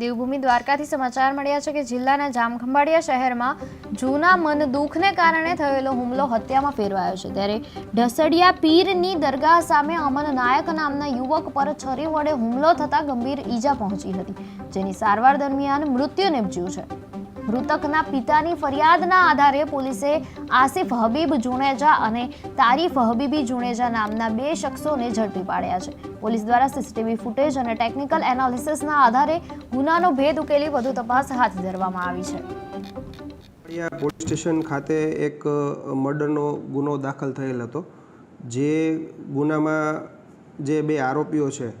દેવભૂમિ દ્વારકાથી સમાચાર મળ્યા છે કે જિલ્લાના જામખંભાળિયા શહેરમાં જૂના મન દુઃખને કારણે થયેલો હુમલો હત્યામાં ફેરવાયો છે. ત્યારે ઢસડિયા પીરની દરગાહ સામે અમન નાયક નામના યુવક પર છરી વડે હુમલો થતાં ગંભીર ઈજા પહોંચી હતી, જેની સારવાર દરમિયાન મૃત્યુ નિપજ્યું છે. મૃતકના પિતાની ફરિયાદના આધારે પોલીસે આસિફ હબીબ જુણેજા અને તારીફ હબીબી જુણેજા નામના બે શખ્સોને ઝડપી પાડ્યા છે. પોલીસ દ્વારા સીસીટીવી ફૂટેજ અને ટેકનિકલ એનાલિસિસના આધારે ગુનાનો ભેદ ઉકેલી વધુ તપાસ હાથ ધરવામાં આવી છે. પોલીસ સ્ટેશન ખાતે એક મર્ડરનો ગુનો દાખલ થયેલ હતો. જે ગુનામાં જે બે આરોપીઓ છે,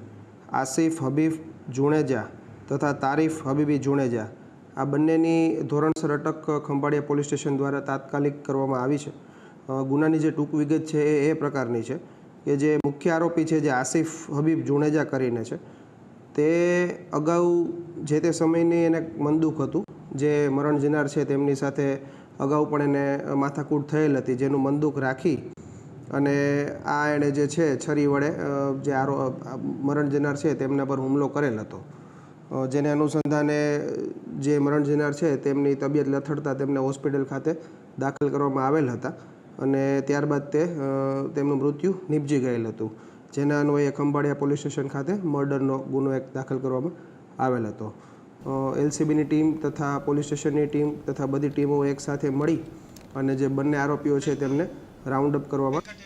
આસિફ હબીબ જુણેજા તથા તારીફ હબીબી જુણેજા આ બંનેની ધોરણસર અટક ખંભાળિયા પોલીસ સ્ટેશન દ્વારા તાત્કાલિક કરવામાં આવી છે. ગુનાની જે ટૂંક વિગત છે એ એ પ્રકારની છે કે જે મુખ્ય આરોપી છે જે આસિફ હબીબ જુણેજા કરીને છે, તે અગાઉ જે તે સમયની એને મનદુખ હતું, જે મરણ જનાર છે તેમની સાથે અગાઉ પણ એને માથાકૂટ થયેલ હતી, જેનું મનદુખ રાખી અને આ એણે જે છે છરી વડે જે આરો મરણ જનાર છે તેમના પર હુમલો કરેલ હતો. જેને અનુસંધાને જે મરણ જનાર છે, તેમની તબિયત લથડતા તેમને હોસ્પિટલ ખાતે દાખલ કરવામાં આવેલ હતા અને ત્યારબાદ તે તેમનું મૃત્યુ નિપજી ગયેલ હતું. જેના અન્વયે ખંભાળિયા પોલીસ સ્ટેશન ખાતે મર્ડરનો ગુનો એક દાખલ કરવામાં આવેલ હતો. એલસીબીની ટીમ તથા પોલીસ સ્ટેશનની ટીમ તથા બધી ટીમો એકસાથે મળી અને જે બંને આરોપીઓ છે, તેમને રાઉન્ડ અપ કરવામાં